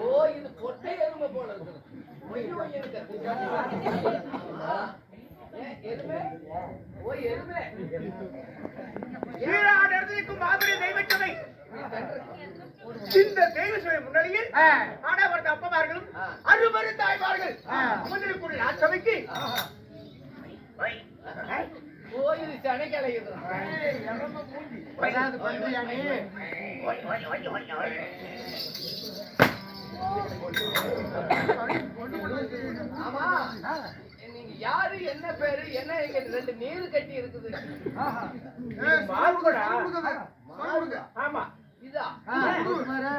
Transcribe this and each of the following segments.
ஓ இது பொட்டை எறும்பு போல இருக்குது ஒய், ஒய் மாதிரி தெய்வச்சபை. இந்த தெய்வ சபை முன்னிலையில் ஆடவரது அப்பமார்களும். அறுபது தாய்மார்கள் அமர்ந்திருக்கூடிய சபைக்கு ஓ இது சனைக்கலை இது ஆமா. நீங்க யாரு என்ன பேரு என்ன ரெண்டு நீர் கட்டி இருக்குது? ஆமா.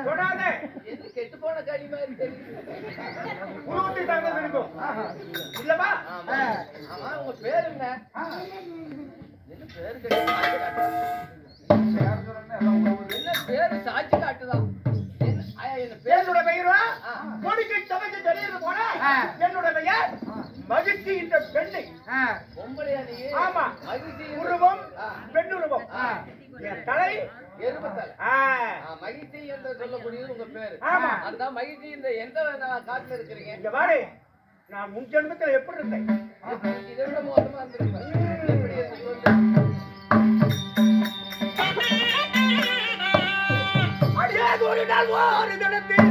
தொடாதே எது கெட்டு போன கடி மாதிரி தெரியுது. உருவத்தை தாங்க இருக்கும் இல்லவா ஆமா. உங்க பேர் என்ன? என்ன பேரு. என்ன சாட்சி காட்டுதான் என்னோட பெயரா. கொடிக்கு சபைக்கு தெரியுது போல? என்னோட பெயர் மகிழ்ச்சி இந்த பெண்ணை. ஆமா. உருவம். பெண்ணுருவம். தலை மகிழ்ச்சி என்று சொல்லக்கூடியது உங்க பேரு. அந்த மகிழ்ச்சி இந்த எந்த காட்டுல இருக்கிறீங்க? இங்க பாரு நான் முன் ஜென்மத்துல எப்படி இருந்தேன்? இதை விட மோசமா அடியே ஒரு நாள் ஒரு தினத்தில்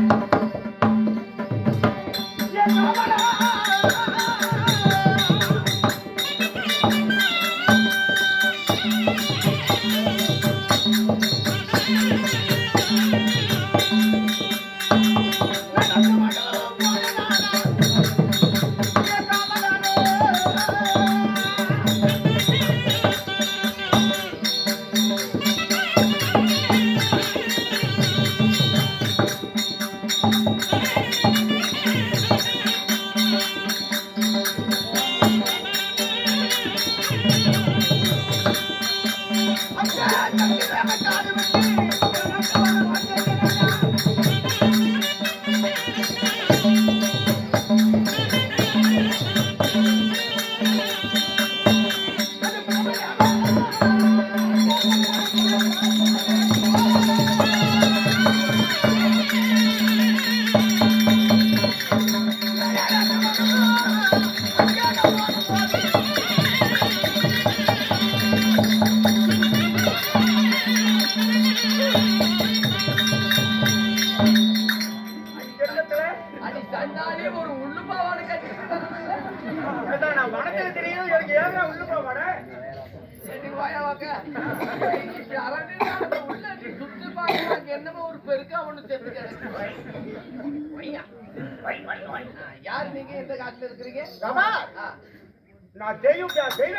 நான் தெய்வ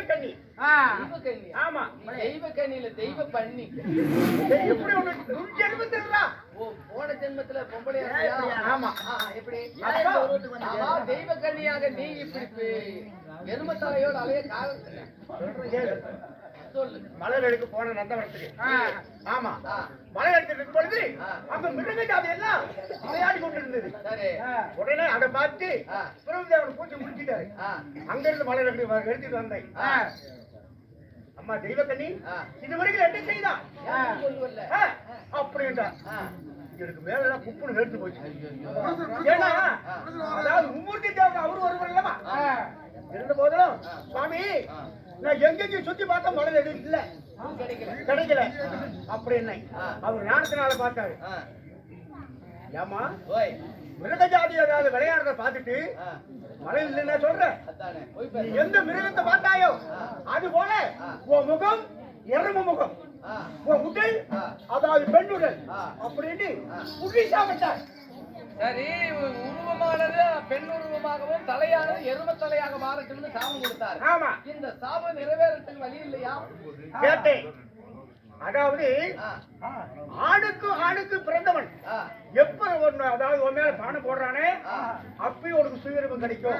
கண்ணி தெய்வ கன்னியா ஆமா. தெய்வ கன்னியில தெய்வ பண்ணி எப்படி ஒண்ணு முன் ஜென்மத்துல ஓ போன ஜென்மத்துல பொம்பளையா? ஆமா. எப்படி? தெய்வ கன்னியாக நீ இப்படி பே- எருமை தலையோட அலைய காலம் சொல்லு மலர் எடுக்க போன நந்தவனத்துக்கு. ஆமா. மலர் எடுத்துட்டு பொழுது. அங்க மிருக ஜாதி எல்லாம் விளையாடி கொண்டு இருந்தது உடனே அதை பார்த்து ஆ. பிரபுதேவன் பூச்சி முடிச்சிட்டாரு. அங்க இருந்து மலர் எடுத்து எடுத்துட்டு வந்தேன். அம்மா தெய்வக்கண்ணி. இது வரைக்கும் என்ன செய்தா? யாரும் கொண்டு வரல. ஆ, அப்படின்றா ஆ, எனக்கு மேல எல்லாம் குப்புன்னு வெறுத்து போச்சு. ஏன்னா அதாவது மும்மூர்த்தி தேவதை அவரு ஒருவர் இல்லமா இருந்த போதிலும் சுவாமி நான் எங்கெங்கயும் சுத்தி பார்த்தா இல்ல. அது கிடைக்கல. அப்படி என்ன. அவர் ஞானத்தினால பார்த்தாரு. ஏமா ஓய். மிருக ஜாதி ஏதாவது விளையாடுறத பார்த்துட்டு மழை இல்லைன்னா பாரு. எந்த மிருகத்தை பார்த்தாயோ அது போல உன் முகம் எரும முகம். உன் உடல். அதாவது பெண் உடல் ஆ. அப்படின்னு புதுசா விட்டார் சரி உருவமானது பெண் உருவமாகவும் தலையானது எரும தலையாக மாறட்டும்னு சாபம் கொடுத்தார். ஆமா. இந்த சாபம் நிறைவேறத்துக்கு வழி இல்லையா? கேட்டேன். அதாவது ஆணுக்கு ஆணுக்கு பிறந்தவன். எப்ப ஒண்ணு அதாவது உன் மேல பானை போடுறானே. அப்பயும் உனக்கு சுயரூபம் கிடைக்கும்.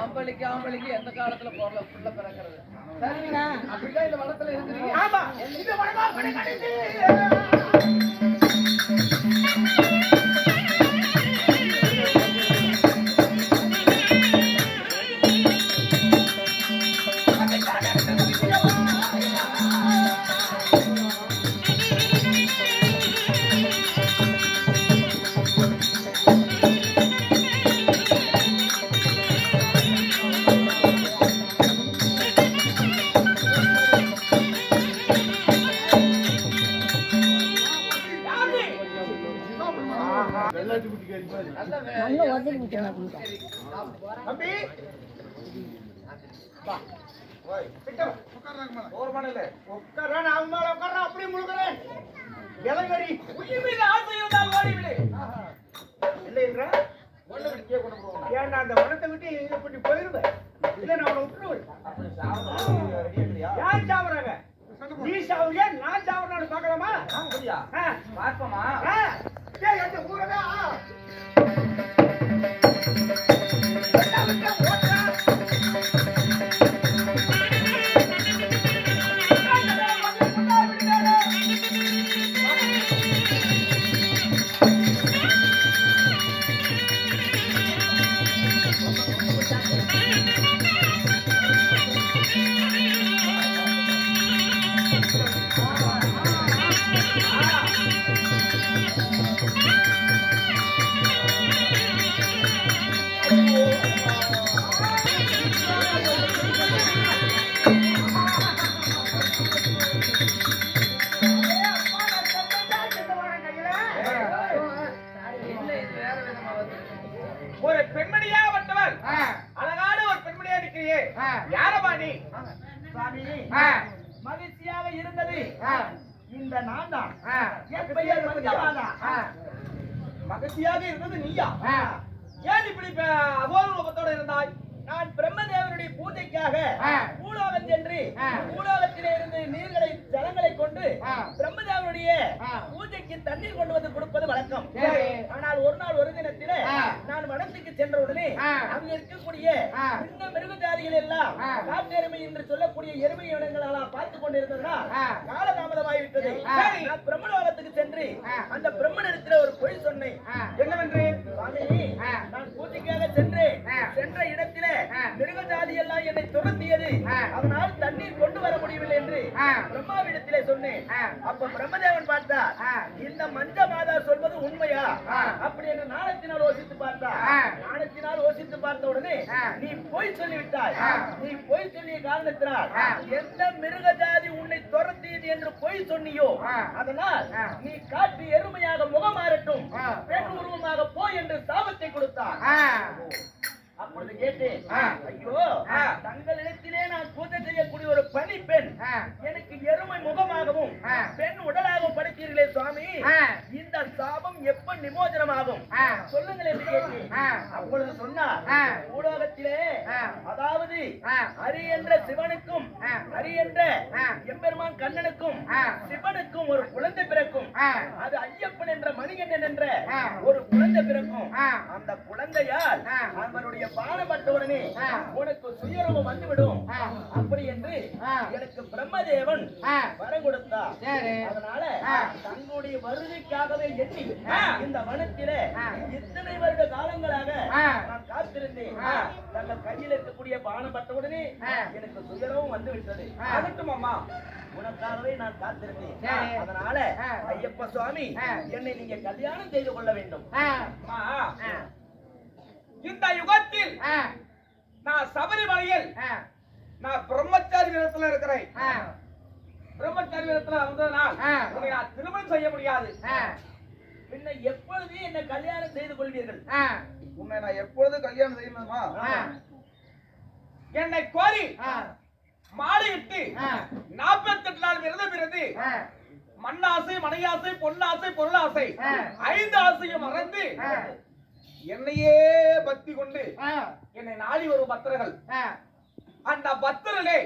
ஆம்பளைக்கு ஆம்பளைக்கு எந்த காலத்துல பொருள புள்ள பிறக்கிறது? சரிங்க அப்படிதான் இந்த வனத்துல இருக்கிறீங்க ஆமா. இந்த வனமா கிடைக்காது மேல. உட்கார்றேன், அப்படியே முழுகுறேன். இளங்கரி. உயிர் மீது ஆசை இருந்தால் ஓடிவிடு இல்லை என்றா? ஏன்டா அந்த வனத்தை விட்டு இப்படி போயிருவேன் இல்ல நான் விட்டுருவேன் யார் சாவறாங்க? நீ சாவுறியா? நான் சாவறான்னு பார்க்கலாமா? ஆ. யாரம்மா நீ? சாமி. மகிழ்ச்சியாக இருந்தது. இந்த நான் தான். என் பெயர். மகிழ்ச்சியாக இருந்தது நீயா? ஏன் இப்படி அகோர ரூபத்தோட இருந்தாய்? நான் பிரம்மதேவனுடைய பூஜைக்காக. பூலோகம் சென்று. பூலோகத்திலே இருந்து நீர்களை ஜலங்களை கொண்டு. பிரம்மதேவனுடைய. பூஜைக்கு தண்ணீர் கொண்டு வந்து கொடுப்பது வழக்கம். ஆனால் ஒரு நாள் ஒரு தினத்திலே. நான் வனத்துக்கு சென்ற உடனே. அங்கு இருக்கக்கூடிய. சின்ன மிருக ஜாதிகள் எல்லாம். காட்டெருமை என்று சொல்லக்கூடிய எருமை இனங்களெல்லாம் பார்த்து கொண்டிருந்ததனால் ஆ. காலதாமதமாகிவிட்டது நான் பிரம்மலோகத்துக்கு சென்று. அந்த பிரம்மனிடத்தில் ஒரு பொய் சொன்னேன். என்னவென்று. நான் பூஜைக்காக சென்றேன் ஆ. சென்ற இடத்திலே. மிருக ஜாதி எல்லாம் என்னை துரத்தியது. அதனால் தண்ணீர் கொண்டு வர முடியவில்லை என்று. பிரம்மாவிடத்திலே சொன்னேன். அப்ப பிரம்மதேவன் பார்த்தார் ஆ. இந்த மஞ்ச மாதா சொல்வது உண்மையா. அப்படி என்று நாணத்தினால் யோசித்து பார்த்தார் ஆ. நாணத்தினால் யோசித்து பார்த்த உடனே. நீ பொய் சொல்லிவிட்டாய். நீ பொய் சொல்லிய காரணத்தினால். எந்த மிருக ஜாதி உன்னை துரத்தியது என்று பொய் சொன்னியோ. அதனால். நீ காட்டு எருமையாக முகம் மாறட்டும். பெண் உருவமாக போ என்று சாபத்தை கொடுத்தார் அப்பொழுது கேட்டேன் ஆ. ஐயோ. தங்களிடத்திலே நான் பூஜை செய்யக்கூடிய ஒரு பணி பெண் எனக்கு எருமை முகமாகவும். பெண் உடலாகவும் படைத்தீர்களே சுவாமி. இந்த சாபம் எப்ப நிமோசனமாகும் ஆ. சொல்லுங்கள் என்று கேட்டேன் ஆ. அப்பொழுது சொன்னார் ஆ. அதாவது. ஹரி என்ற சிவனுக்கும். ஹரி என்ற. எம்பெருமான் கண்ணனுக்கும். சிவனுக்கும் ஒரு குழந்தை பிறக்கும். அது ஐயப்பன் என்ற மணிகண்டன் என்ற. ஒரு குழந்தை பிறக்கும். அந்த குழந்தையால் ஆ. பானப்பட்ட உடனே. உனக்கு சுயரூபம் வந்துவிடும். அப்படி என்று. எனக்கு பிரம்மதேவன். வரம் கொடுத்தார். அதனால. தங்களுடைய வருகைக்காகவே எண்ணி. இந்த வனத்திலே. இத்தனை வருட காலங்களாக. நான் காத்திருந்தேன். தங்கள் கையில் இருக்கக்கூடிய பானப்பட்ட உடனே. எனக்கு சுயரவும் வந்து விட்டது ஆ. ஆகட்டும் அம்மா உனக்காகவே நான் காத்திருந்தேன். அதனால. ஐயப்ப சுவாமி. என்னை நீங்க கல்யாணம் செய்து கொள்ள வேண்டும். இந்த யுகத்தில் நான் சபரிமலையில் நான் பிரம்மச்சாரி விதத்துல இருக்கிறேன். பிரம்மச்சாரி விதத்துல வந்ததனால். உன்னை நான் திருமணம் செய்ய முடியாது. பின்ன எப்பொழுது என்ன கல்யாணம் செய்து கொள்வீர்கள். உன்னை நான் எப்பொழுது கல்யாணம் செய்யணுமா என்னை கோரி மாலையிட்டு ஆ, நாற்பத்தெட்டு நாள் விரதம் இருந்து மண்ணாசை மனையாசை பொன்னாசை பொருளாசை. ஐந்து ஆசையும் மறந்து என்னையே பக்தி கொண்டு என்னை நாடி வரும் பக்தர்கள். அந்த பக்தர்களே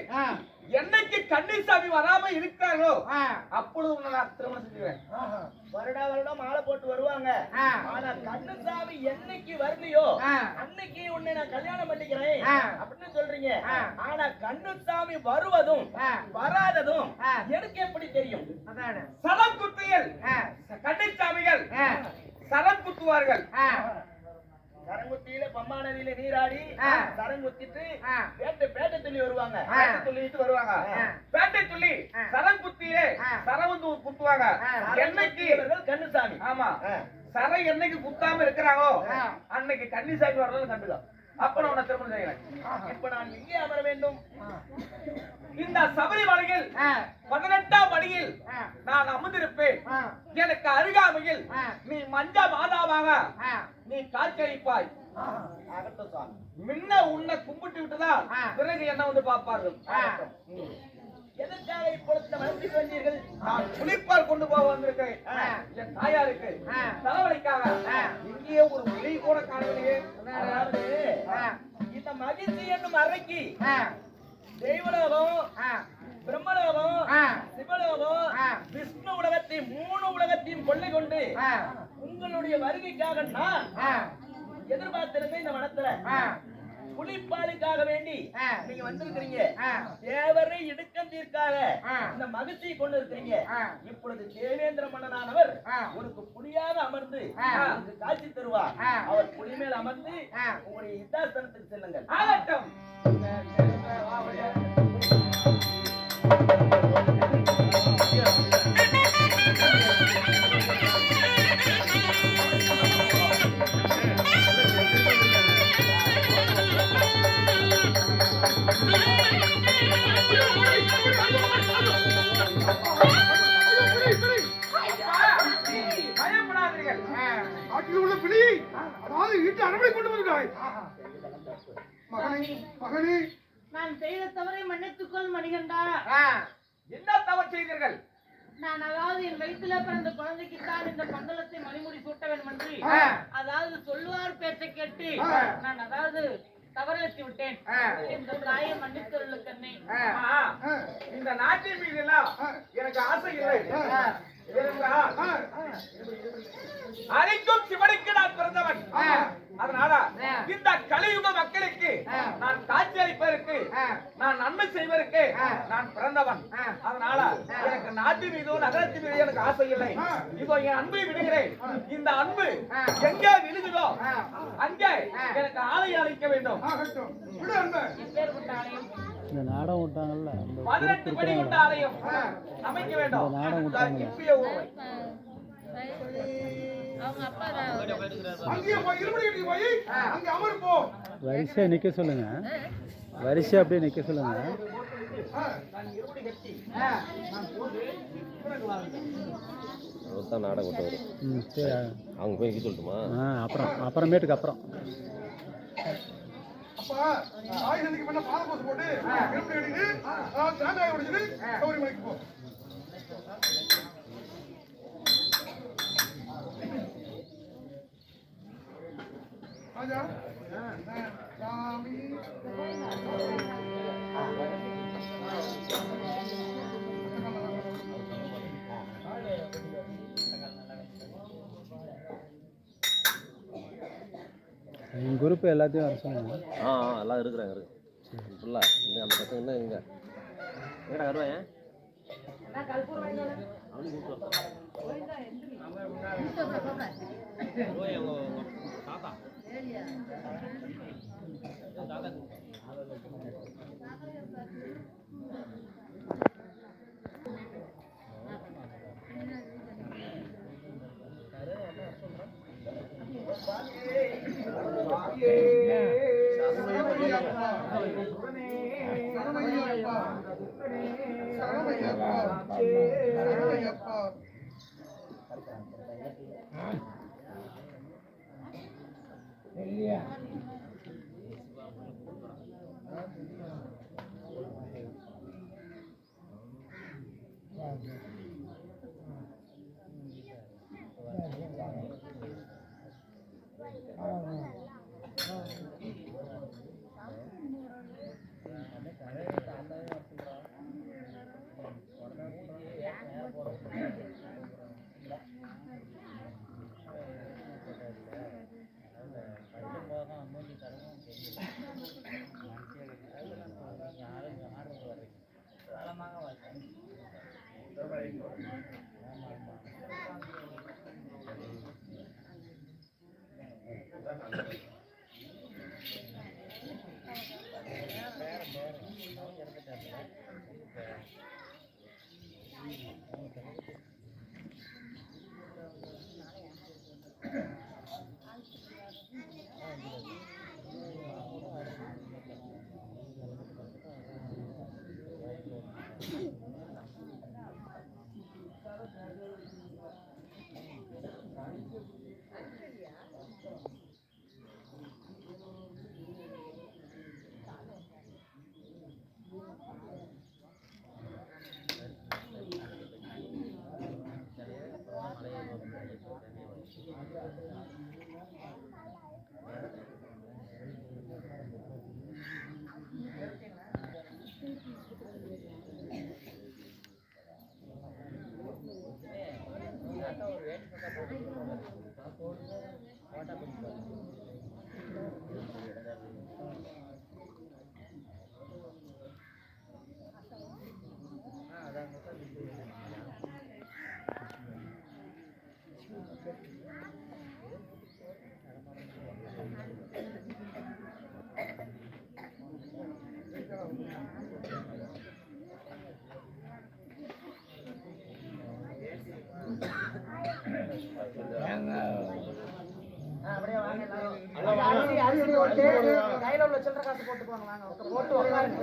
என்னைக்கு கன்னிசாமி வராம இருக்கிறார்களோ ஆ. அப்பொழுது உன்னை நான் திருமணம் செஞ்சுவேன் வருடா வருடம் மாலை போட்டு வருவாங்க. ஆனா கண்ணுசாமி என்னைக்கு வரலையோ. அன்னைக்கு உன்னை நான் கல்யாணம் பண்ணிக்கிறேன். அப்படின்னு சொல்றீங்க. ஆனா கண்ணுசாமி வருவதும். வராததும். எனக்கு எப்படி தெரியும்? அதானே. சரம் குத்தியல் ஆ, சரம் குத்துவார்கள். கரங்குத்தியில பம்மா நதியில நீராடி ஆ. கரங்குத்திட்டு ஆ. பேட்டை துள்ளி வருவாங்க. பேட்டை துள்ளிட்டு வருவாங்க. பேட்டை துள்ளி ஆ. சரம் குத்தியே ஆ. சரம் வந்து குத்துவாங்க. என்னைக்கு கண்ணுசாமி ஆமா. சரை என்னைக்கு குத்தாம இருக்கிறாங்களோ. அன்னைக்கு கன்னிசாமி வர்றது கண்டுதா அப்ப நான் உன்னை திருமணம் செய்கிறேன் இப்ப நான் எங்கே அமர வேண்டும். இந்த சபரிமலையில் பதினெட்டாம் படியில் நான் அமர்ந்திருப்பேன். எனக்கு அருகாமையில். நீ மஞ்ச மாதாவாக நீ காட்சியளிப்பாய். முன்ன உன்னை கும்பிட்டு விட்டுதான். பிறகு என்ன வந்து பார்ப்பார்கள். எதற்காக இப்பொழுது இந்த மனசுக்கு வந்தீர்கள் நான் புலிப்பால் கொண்டு போக வந்திருக்கேன் ஆ. என் தாயாருக்கு. தலைவலிக்காக. இங்கேயே ஒரு புலி கூட காணவில்லையே. இந்த மகிழ்ச்சி என்னும் அறைக்கு தெய்வலோகம் பிரம்மலோகம். சிவலோகம். விஷ்ணு உலகத்தை மூணு உலகத்தையும் கொள்ளை கொண்டு உங்களுடைய வருகைக்காக நான் எதிர்பார்த்திருந்தேன் இந்த மனத்துல. புலிப்பாலுக்காக வேண்டி. நீங்க வந்திருக்கிறீங்க. தேவரை இடுக்கம் தீர்க்காக. இந்த மகிழ்ச்சியை கொண்டு இருக்கிறீங்க. இப்பொழுது தேவேந்திர மன்னனானவர். உனக்கு புலியாக அமர்ந்து. உனக்கு காட்சி தருவார். அவர் புலி மேல் அமர்ந்து. உங்களுடைய யுத்தாஸ்தனத்துக்கு செல்லுங்கள் ஆகட்டும் பயப்படாதீர்கள் காட்டில் உள்ள பிள்ளை அதாவது வீட்டு அரவணை கொண்டு வருகிறாய் மகனே மகனே. நான் செய்த தவறை மன்னித்துக்கொள் மணிகண்டா. என்ன தவறு செய்தீர்கள்? நான் அதாவது என் வயிற்றில பிறந்த குழந்தைக்கு தான் இந்த மண்டலத்தை மணிமுடி சூட்ட வேண்டும் என்று. அதாவது சொல்லுவார் பேச்சை கேட்டு. நான் அதாவது தவறிழைத்து விட்டேன். இந்த தாயை மன்னித்தருளு கண்ணை ஆ, ஆ, ஆ, இந்த நாட்டின் மீது எல்லாம் எனக்கு ஆசை இல்லை. அனைத்தும் சிவனுக்கு நான் பிறந்தவன். அதனால. இந்த கலியுக மக்களுக்கு. நான் காட்சி அளிப்பதற்கு. நான் நன்மை செய்வதற்கு. நான் பிறந்தவன். அதனால எனக்கு நாட்டு மீதோ நகரத்து மீதோ எனக்கு ஆசை இல்லை. இதோ என் அன்பை விடுகிறேன் இந்த அன்பு. எங்கே விழுகுதோ. அங்கே. எனக்கு ஆலயம் அளிக்க வேண்டும் இந்த நாடகம் விட்டாங்கல்ல இந்த நாடகம். தான் போ வரிசையா நிக்க சொல்லுங்க. வரிசையா அப்படியே நிக்க சொல்லுங்க. அவர்தான் நாடகம் விட்டவர். ம் சரி அவங்க போய் சொல்லட்டுமா? அப்புறம் அப்புறமேட்டுக்கு அப்புறம். அப்பா தாய் சந்திக்கு பண்ண பால கோசு போட்டு கட்டிட்டு அதாவது தேங்காய் உடைச்சிட்டு கௌரி மலைக்கு போ. ராஜா? சாமி எங்கள் குரூப் எல்லாத்தையும் வர சொல்லுங்க ஆ ஆ எல்லாம் இருக்கிறாங்க இருக்கு. ஃபுல்லாக இந்த அந்த பசங்க என்ன இங்கே? ஏடா தாத்தா தாத்தா சில்லற காசு போட்டுக்கோங்க வாங்க போட்டு உட்காருங்க.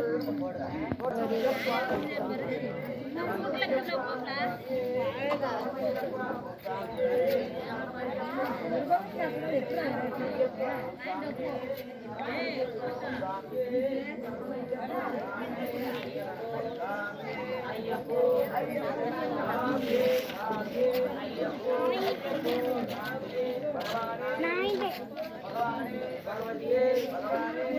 அப்படியே இருந்து பார்த்துட்டு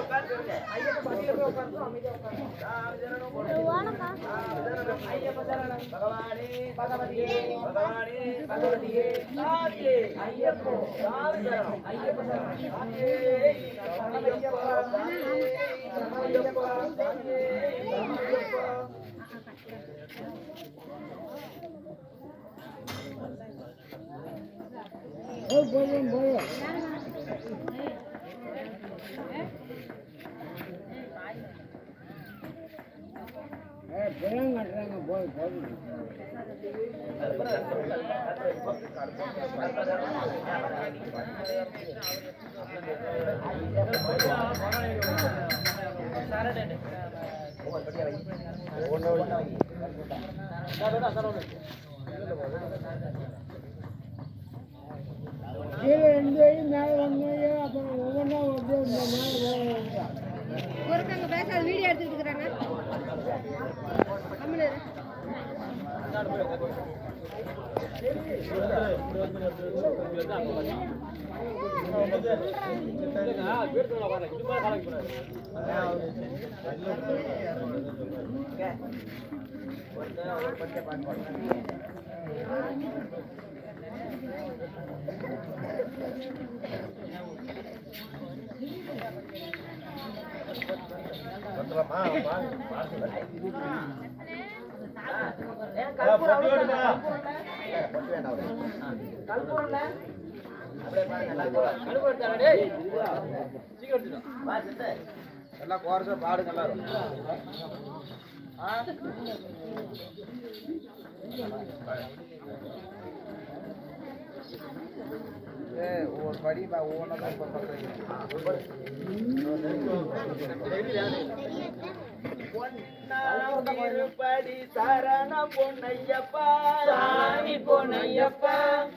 உட்கார்ந்து ஐயப்ப பள்ளியில போய் உட்கார்ந்து அமைதியா உட்காருங்க பகவானே பகவதியே பகவானே பகவதியே ஐயப்போ ஐயப்ப சரணம் சாமியே ஐயப்பா சாமியே ஐயப்பா சாமியே ஐயப்பா ஒருத்தங்க பேசாத வீடியோ எடுத்துக்கிட்டு இருக்கிறாங்க கம்முனு இரு. கற்பூரம் அவ்வளவுதானா? கல்பூரம்ல சீக்கிரம் எடுத்துட்டு வா சிஸ்டர் எல்லாம் கோரசா பாடுங்க எல்லாரும் ஒரு படி ஒவ்வொன்றா திருப்படி சரணம் பொன்னையப்பா. சாமி பொன்னையப்பா.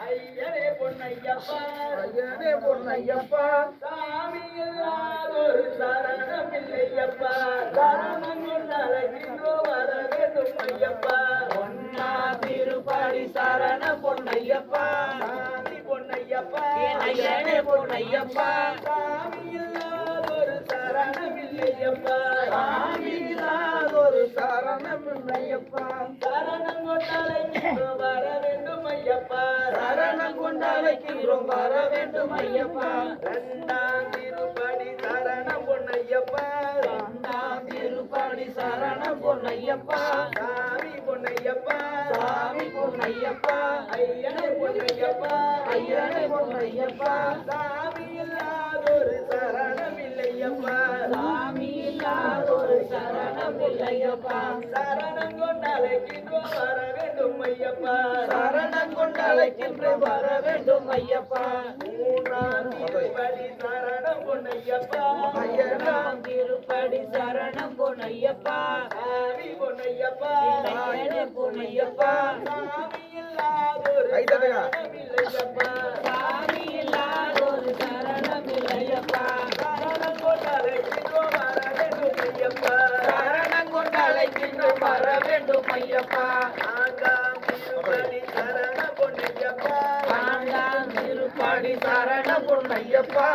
ஐயனே பொன்னையப்பா. ஐயனே பொன்னையப்பா. சாமி இல்லாதொரு சரணம் இல்லையப்பா. சரணம் கொண்டழகின்றோ வர வேண்டும் ஐயப்பா. ஐயனே பொன்னையப்பா சாமி இல்லாதொரு சரணம் இல்லையப்பா சாமி இல்லாதொரு சரணம் கொண்டழைக்கின்றோம் வர வேண்டும் ஐயப்பா. சரணம் கொண்டழைக்கின்றோம் வர வேண்டும் ஐயப்பா. ரெண்டாம் திருப்படி பொன்னையப்பா சாமி பொன்னையப்பா சாமி பொன்னையப்பா ஐயனே பொன்னையப்பா ஐயனே பொன்னையப்பா சாமி இல்லாதொரு சரணம் இல்லையப்பா சாமி இல்லாதொரு சரணம் இல்லையப்பா சரணம் கொண்டழைக்கின்றோம் வர வேண்டும் ஐயப்பா. சரணம் கொண்டழைக்கின்ற வர வேண்டும் ஐயப்பா. மூன்றாம் திருப்படி சரணம் பொன்னையப்பா ஐயனாம் திருப்படி சரணம் பொன்னையப்பா சாமி பொன்னையப்பா ஐயனே பொன்னையப்பா சாமி இல்லாதொரு சரணம் இல்லையப்பா சாமி இல்லாதொரு சரணம் இல்லையப்பா சரணம் கொண்டழைக்கின்றோம் வர வேண்டும் ஐயப்பா சரணம் கொண்டழைக்கின்ற பொன்னையப்பா.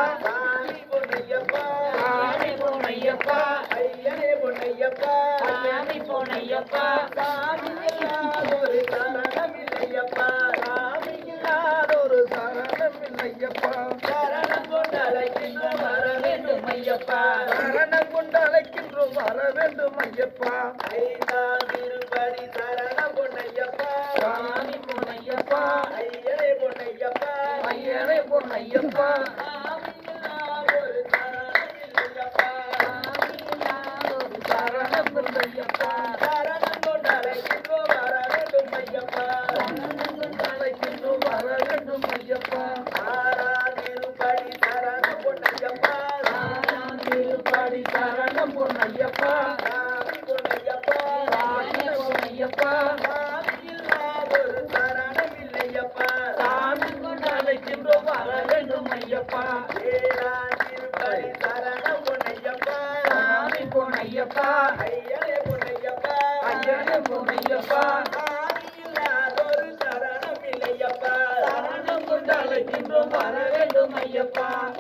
பொன்னையப்பா. சாமி சாமி பொன்னையப்பா. ஐயனே பொன்னையப்பா. சாமி பொன்னையப்பா. சாமி ஐயப்பா. சரணம் கொண்டு அழைக்கின்றோம். வர வேண்டும் ஐயப்பா. ஐந்தாம் வேண்டும்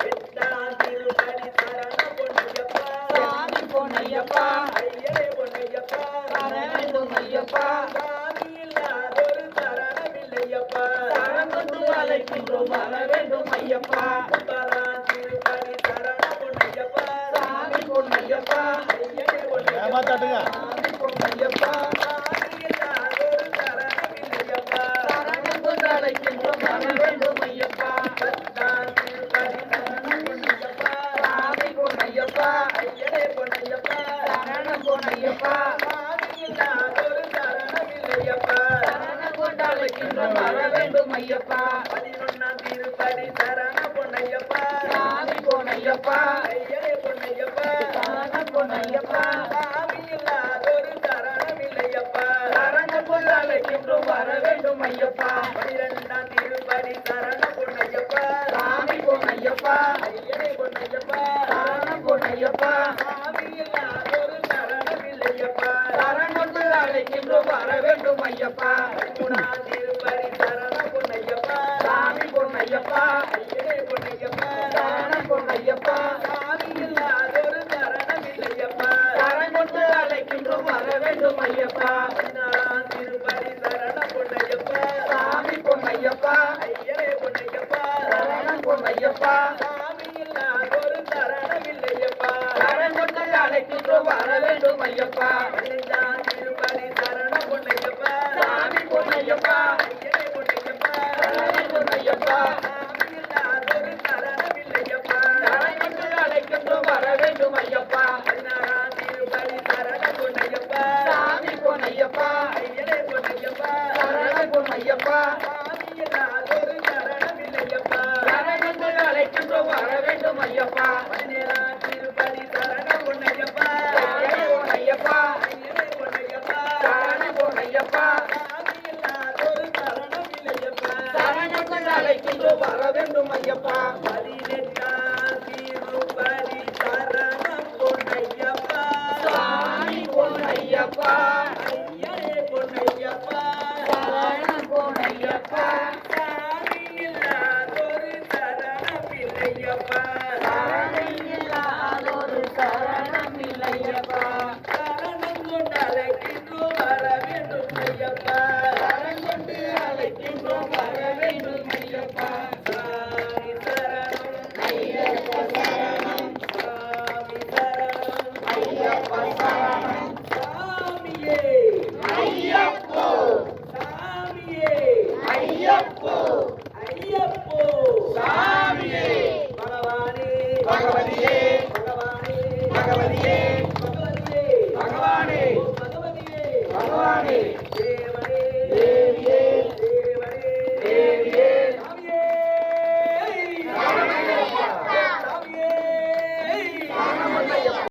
வேண்டும் ஐயப்பா பதிமூணாம் திருப்படி பொன்னையப்பா சாமி பொன்னையப்பா ஐயனே பொன்னையப்பா சரணம் பொன்னையப்பா சாமி இல்லாதொரு சரணம் இல்லையப்பா. சரணம் கொண்டு அழைக்கின்றோம் வர வேண்டும் ஐயப்பா. பதினாலாம் திருப்பதி சரணம் பொன்னையப்பா சாமி பொன்னையப்பா ஐயனே பொன்னையப்பா சரணம் பொன்னையப்பா. சாமி இல்லாதொரு சரணம் இல்லையப்பா. சரணம் கொண்டு அழைக்கின்றோம் வர வேண்டும் ஐயப்பா.